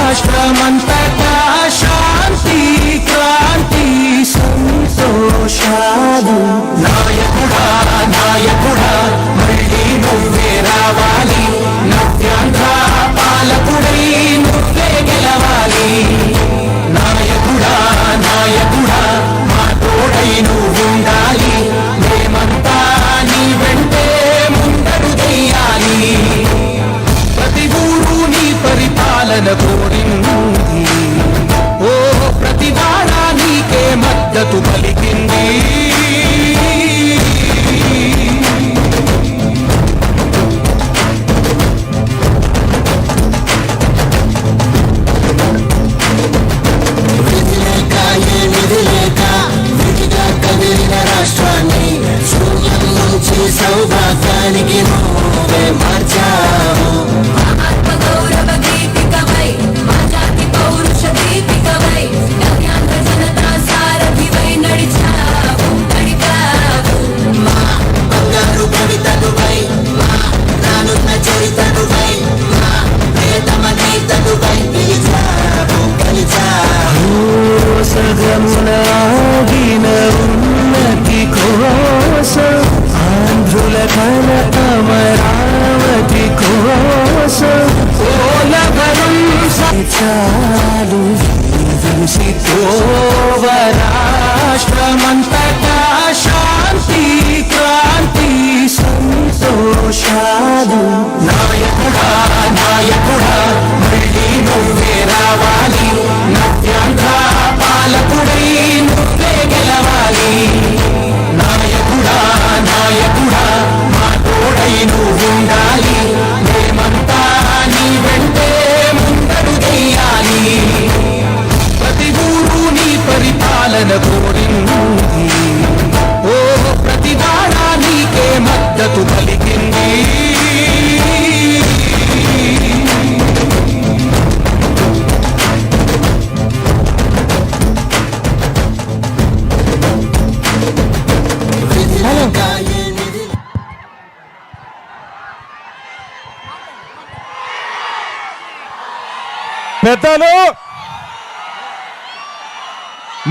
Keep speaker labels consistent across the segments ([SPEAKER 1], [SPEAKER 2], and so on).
[SPEAKER 1] రాష్ట్రమంతటా శాంతి క్రాంతి సంతోషాలు నాయకుడా నాయకుడా సగమున ఆగిన ఉన్నతి కోసం ఆంధ్రుల కల అమరావతి కోసం. చాలు విసి తోవ
[SPEAKER 2] పెద్దలు.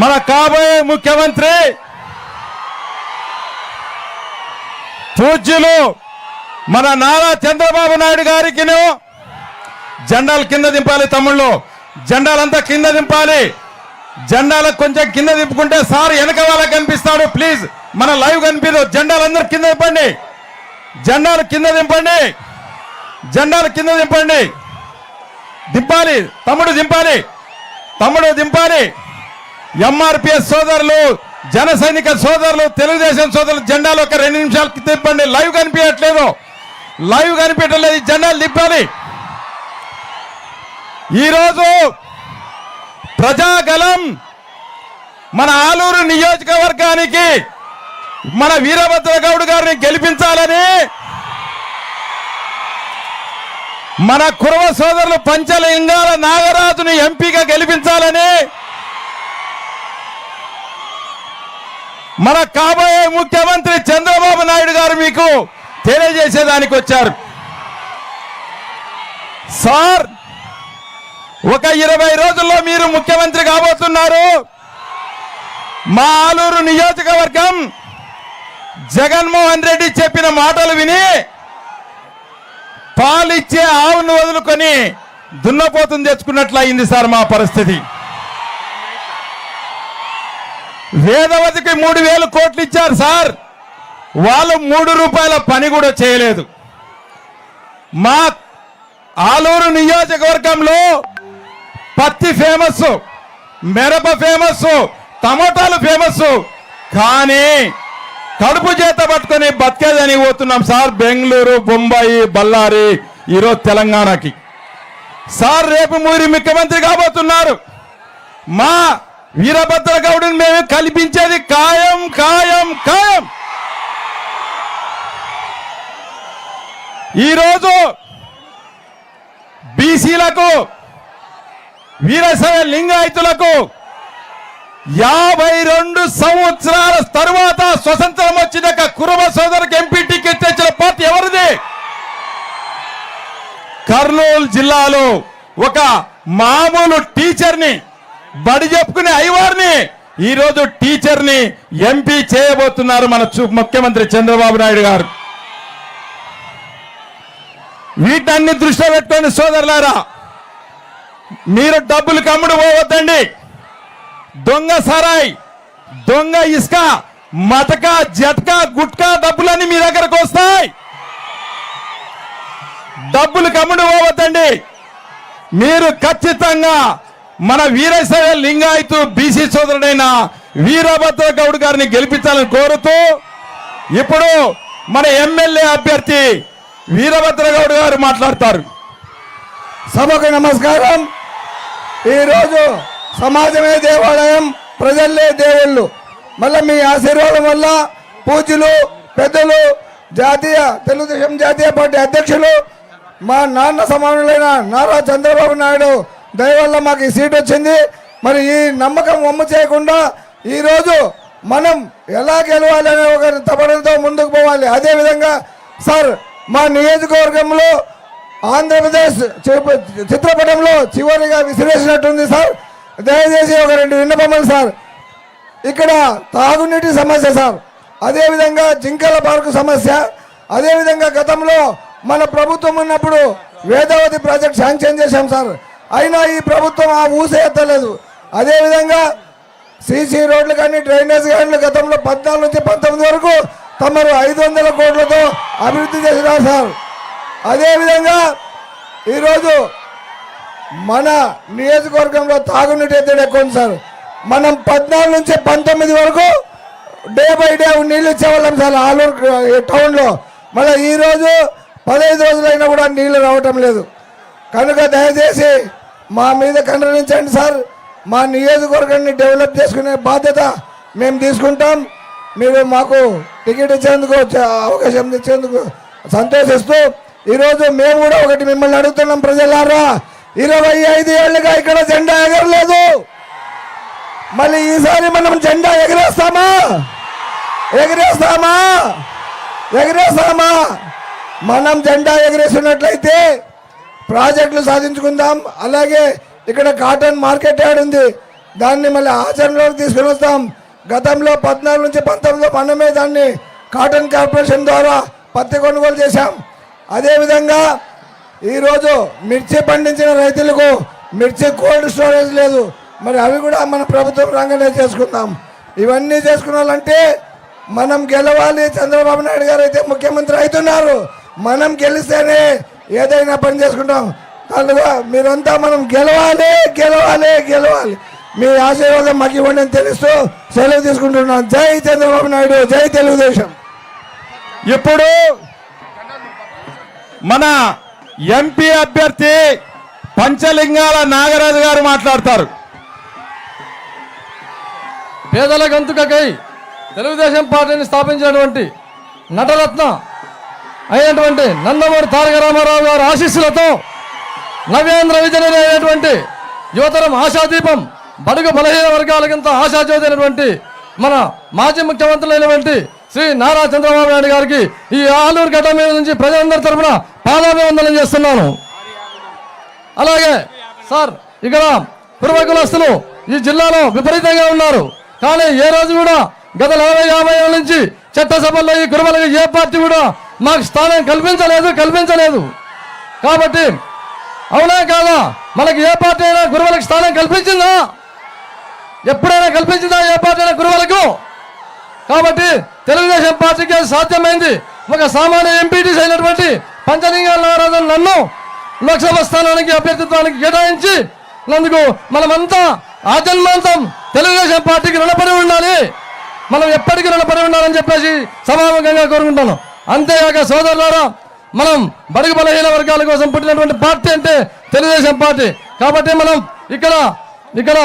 [SPEAKER 2] మన కాబోయే ముఖ్యమంత్రి పూజ్యులు మన నారా చంద్రబాబు నాయుడు గారికి జెండాలు కింద దింపాలి తమ్ముళ్ళు. జెండాలంతా కింద దింపాలి. జెండాలకు కొంచెం కింద దింపుకుంటే సార్ వెనక వాళ్ళకి కనిపిస్తాడు. ప్లీజ్ మన లైవ్ కనిపించదు జెండాలందరూ కింద దింపండి. జెండాలు కింద దింపండి. జెండాలు కింద దింపండి. దింపాలి తమ్ముడు దింపాలి తమ్ముడు దింపాలి. ఎంఆర్పిఎస్ సోదరులు జన సైనిక సోదరులు తెలుగుదేశం సోదరులు జెండాలు ఒక రెండు నిమిషాలు తిప్పండి లైవ్ కనిపించట్లేదు. లైవ్ కనిపించట్లేదు. ఈ జెండాలు తిప్పాలి ఈరోజు ప్రజాగలం మన ఆలూరు నియోజకవర్గానికి మన వీరభద్రగౌడ్ గారిని గెలిపించాలని మన కురవ సోదరులు పంచలింగాల నాగరాజుని ఎంపీగా గెలిపించాలని మన కాబోయే ముఖ్యమంత్రి చంద్రబాబు నాయుడు గారు మీకు తెలియజేసేదానికి వచ్చారు. సార్ ఒక ఇరవై రోజుల్లో మీరు ముఖ్యమంత్రి కాబోతున్నారు. మా ఆలూరు నియోజకవర్గం జగన్మోహన్ రెడ్డి చెప్పిన మాటలు విని పాలిచ్చే ఆవును వదులుకొని దున్నపోతుని తెచ్చుకున్నట్లు అయింది సార్ మా పరిస్థితి. వేదవతికి మూడు వేలు కోట్లు ఇచ్చారు సార్. వాళ్ళు మూడు రూపాయల పని కూడా చేయలేదు. మా ఆలూరు నియోజకవర్గంలో పత్తి ఫేమస్ మిరప ఫేమస్ టమోటాలు ఫేమస్ కానీ కడుపు చేత పట్టుకొని బతికేదని పోతున్నాం సార్. బెంగళూరు బొంబాయి బళ్ళారి ఈరోజు తెలంగాణకి. సార్ రేపు మూరి ముఖ్యమంత్రి కాబోతున్నారు. మా వీరభద్ర గౌడిని మేము కల్పించేది ఖాయం ఖాయం ఖాయం. ఈరోజు బీసీలకు వీరశైవ లింగాయతులకు యాభై రెండు సంవత్సరాల తరువాత స్వతంత్రం వచ్చినాక కురుమ సోదరికి ఎంపీ టికెట్ తెచ్చిన పార్టీ ఎవరిది? కర్నూలు జిల్లాలో ఒక మామూలు టీచర్ని బడి చెప్పుకునే ఐవారిని ఈరోజు టీచర్ని ఎంపీ చేయబోతున్నారు మన ముఖ్యమంత్రి చంద్రబాబు నాయుడు గారు. వీటన్ని దృష్టిలో పెట్టుకోండి సోదరులారా. మీరు డబ్బులు కమ్ముడు పోవద్దండి. దొంగ సరాయ్ దొంగ ఇసుక మతక జట్క గుట్కా డబ్బులన్నీ మీ దగ్గరకు వస్తాయి. డబ్బులు కమ్ముడు పోవద్దండి. మీరు ఖచ్చితంగా మన వీరశైవ లింగాయతు బీసీ సోదరుడైన వీరభద్ర గౌడ్ గారిని గెలిపించాలని కోరుతూ ఇప్పుడు మన ఎమ్మెల్యే అభ్యర్థి వీరభద్ర గౌడ్ గారు మాట్లాడతారు.
[SPEAKER 3] సభకు నమస్కారం. ఈరోజు సమాజమే దేవాలయం ప్రజల్లే దేవుళ్ళు. మళ్ళీ మీ ఆశీర్వాదం వల్ల పూజలు పెద్దలు జాతీయ తెలుగుదేశం జాతీయ పార్టీ అధ్యక్షులు మా నాన్న సమానులైన నారా చంద్రబాబు నాయుడు దయవల్ల మాకు ఈ సీట్ వచ్చింది. మరి ఈ నమ్మకం వమ్ము చేయకుండా ఈరోజు మనం ఎలా గెలవాలనే ఒక తపనతో ముందుకు పోవాలి. అదేవిధంగా సార్ మా నియోజకవర్గంలో ఆంధ్రప్రదేశ్ చిత్రపటంలో చివరిగా విసిరేసినట్టుంది సార్. దయచేసి ఒక రెండు విన్నపములు సార్. ఇక్కడ తాగునీటి సమస్య సార్. అదేవిధంగా జింకల పార్కు సమస్య. అదేవిధంగా గతంలో మన ప్రభుత్వం ఉన్నప్పుడు వేదావతి ప్రాజెక్ట్ శాంక్షన్ చేశాం సార్. అయినా ఈ ప్రభుత్వం ఆ ఊసే ఎత్తలేదు. అదేవిధంగా సీసీ రోడ్లు కానీ డ్రైనేజ్ కానీ గతంలో పద్నాలుగు నుంచి పంతొమ్మిది వరకు తమరు ఐదు వందల కోట్లతో అభివృద్ధి చేసినారు సార్. అదేవిధంగా ఈరోజు మన నియోజకవర్గంలో తాగునీటి ఎద్దడి ఎక్కువ ఉంది సార్. మనం పద్నాలుగు నుంచి పంతొమ్మిది వరకు డే బై డే నీళ్ళు ఇచ్చేవాళ్ళం సార్. ఆలూరు ఈ టౌన్లో. మళ్ళీ ఈరోజు పదహైదు రోజులైనా కూడా నీళ్ళు రావటం లేదు. కనుక దయచేసి మా మీద కనుగరించండి సార్. మా నియోజకవర్గాన్ని డెవలప్ చేసుకునే బాధ్యత మేము తీసుకుంటాం. మీరు మాకు టికెట్ ఇచ్చేందుకు అవకాశం ఇచ్చేందుకు సంతోషిస్తూ ఈరోజు మేము కూడా ఒకటి మిమ్మల్ని అడుగుతున్నాం ప్రజలారా. ఇరవై ఐదు ఏళ్ళుగా ఇక్కడ జెండా ఎగరలేదు. మళ్ళీ ఈసారి మనం జెండా ఎగరేస్తామా? ఎగరేస్తామా? ఎగరేస్తామా? మనం జెండా ఎగరేసినట్లయితే ప్రాజెక్టులు సాధించుకుందాం. అలాగే ఇక్కడ కాటన్ మార్కెట్ యార్డ్ ఉంది. దాన్ని మళ్ళీ ఆచరణలోకి తీసుకుని వస్తాం. గతంలో పద్నాలుగు నుంచి పంతొమ్మిదిలో మనమే దాన్ని కాటన్ కార్పొరేషన్ ద్వారా పత్తి కొనుగోలు చేశాం. అదేవిధంగా ఈరోజు మిర్చి పండించిన రైతులకు మిర్చి కోల్డ్ స్టోరేజ్ లేదు. మరి అవి కూడా మన ప్రభుత్వం రంగనే చేసుకుందాం. ఇవన్నీ చేసుకున్నాలంటే మనం గెలవాలి. చంద్రబాబు నాయుడు గారు అయితే ముఖ్యమంత్రి అవుతున్నారు. మనం గెలిస్తేనే ఏదైనా పని చేసుకుంటాం. కనుక మీరంతా మనం గెలవాలి గెలవాలి గెలవాలి. మీ ఆశీర్వాదం మాకు ఇవ్వండి అని తెలుస్తూ సెలవు తీసుకుంటున్నాం. జై చంద్రబాబు నాయుడు జై తెలుగుదేశం.
[SPEAKER 2] ఇప్పుడు మన ఎంపీ అభ్యర్థి పంచలింగాల నాగరాజు గారు మాట్లాడతారు.
[SPEAKER 4] పేదల గంతుకకై తెలుగుదేశం పార్టీని స్థాపించినటువంటి నటరత్న అయినటువంటి నందమూరి తారక రామారావు గారి ఆశీస్సులతో నవేంద్ర విజయనగరి అయినటువంటి యువతరం ఆశాదీపం బడుగు బలహీన వర్గాలకింత ఆశాజ్యోతి అయినటువంటి మన మాజీ ముఖ్యమంత్రులైనటువంటి శ్రీ నారా చంద్రబాబు నాయుడు గారికి ఈ ఆలూరు గడ్డ మీద నుంచి ప్రజలందరి తరఫున పాదాభివందనం చేస్తున్నాను. అలాగే సార్ ఇక్కడ కురువ ఈ జిల్లాలో విపరీతంగా ఉన్నారు. కానీ ఏ రోజు కూడా గత నలభై యాభై ఏళ్ళ నుంచి చట్టసభల్లో ఈ కురువలకు ఏ పార్టీ కూడా మాకు స్థానం కల్పించలేదు కల్పించలేదు. కాబట్టి అవునా కాదా? మనకి ఏ పార్టీ అయినా గురువులకు స్థానం కల్పించిందా? ఎప్పుడైనా కల్పించిందా ఏ పార్టీ అయినా గురువులకు కాబట్టి తెలుగుదేశం పార్టీకి సాధ్యమైంది. ఒక సామాన్య ఎంపీటీస్ అయినటువంటి పంచలింగ నారాజన్ నన్ను లోక్సభ స్థానానికి అభ్యర్థిత్వానికి కేటాయించి నందుకు మనమంతా ఆజన్మాంతం తెలుగుదేశం పార్టీకి రుణపడి ఉండాలి. మనం ఎప్పటికీ రుణపడి ఉండాలని చెప్పేసి సమావేశంగా కోరుకుంటాను. అంతేగాక సోదరులారా మనం బడుగు బలహీన వర్గాల కోసం పుట్టినటువంటి పార్టీ అంటే తెలుగుదేశం పార్టీ. కాబట్టి మనం ఇక్కడ ఇక్కడ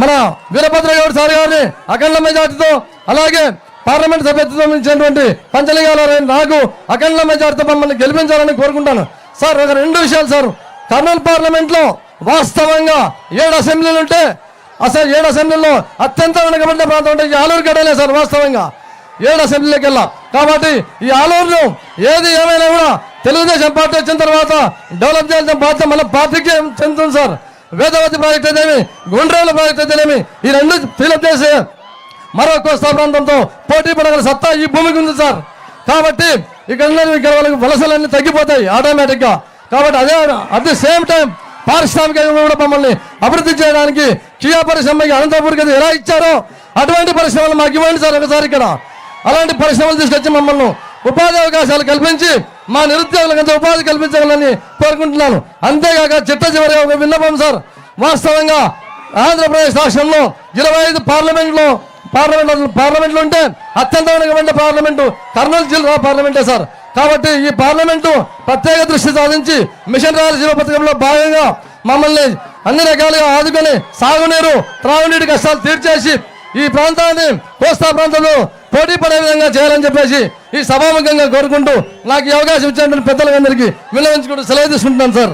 [SPEAKER 4] మన వీరభద్ర గౌడ్ సార్ గారిని అఖండ మెజార్టీతో అలాగే పార్లమెంట్ సభ్యత్వం ఇచ్చినటువంటి పంచలింగాల నాకు అఖండ మెజార్టీతో మమ్మల్ని గెలిపించాలని కోరుకుంటాను. సార్ ఒక రెండు విషయాలు సార్. కర్నూలు పార్లమెంట్లో వాస్తవంగా ఏడు అసెంబ్లీలు ఉంటే అసలు ఏడు అసెంబ్లీలో అత్యంత వెనుకబడిన ప్రాంతం అంటే ఈ ఆలూరు గడలే సార్ వాస్తవంగా. ఏడు అసెంబ్లీలోకి వెళ్ళా. కాబట్టి ఈ ఆలూరును ఏది ఏమైనా కూడా తెలుగుదేశం పార్టీ వచ్చిన తర్వాత డెవలప్ చేయాల్సిన బాధ్యత మన పార్టీకి చెందుతుంది సార్. వేదవతి ప్రాజెక్ట్ అయితేనేమి గుండ్రేల ప్రాజెక్ట్ అయితేనేమి ఈ రెండు ఫిలప్ చేసే మరో కోస్తా ప్రాంతంతో పోటీ పడగల సత్తా ఈ భూమికి ఉంది సార్. కాబట్టి ఇక్కడ ఇక్కడ వాళ్ళకి వలసలన్నీ తగ్గిపోతాయి ఆటోమేటిక్గా కాబట్టి అదే అట్ ది సేమ్ టైం పారిశ్రామికంగా కూడా మమ్మల్ని అభివృద్ధి చేయడానికి కియా పరిశ్రమకి అనంతపూర్కి అది ఎలా ఇచ్చారో అటువంటి పరిశ్రమలు మాకు ఇవ్వండి సార్ ఒకసారి ఇక్కడ. అలాంటి పరిశ్రమలు తీసుకొచ్చి మమ్మల్ని ఉపాధి అవకాశాలు కల్పించి మా నిరుద్యోగులకు ఉపాధి కల్పించాలని కోరుకుంటున్నాను. అంతేకాక చిట్ట చివరి ఒక విన్నపం సార్. వాస్తవంగా ఆంధ్రప్రదేశ్ రాష్ట్రంలో ఇరవై ఐదు పార్లమెంట్లో పార్లమెంట్ పార్లమెంట్లు ఉంటే అత్యంత పార్లమెంటు. కర్నూలు జిల్లా పార్లమెంటే సార్. కాబట్టి ఈ పార్లమెంటు ప్రత్యేక దృష్టి సాధించి మిషన్ రాయలసీమ పథకంలో భాగంగా మమ్మల్ని అన్ని రకాలుగా ఆదుకొని సాగునీరు త్రాగునీటి కష్టాలు తీర్చేసి ఈ ప్రాంతాన్ని కోస్తా ప్రాంతంలో పోటీ పడే విధంగా చేయాలని చెప్పేసి ఈ సభాముఖంగా కోరుకుంటూ నాకు ఈ అవకాశం ఇచ్చినటువంటి పెద్దలందరికీ విన్నవించుకుంటూ సెలవు తీసుకుంటున్నాను సార్.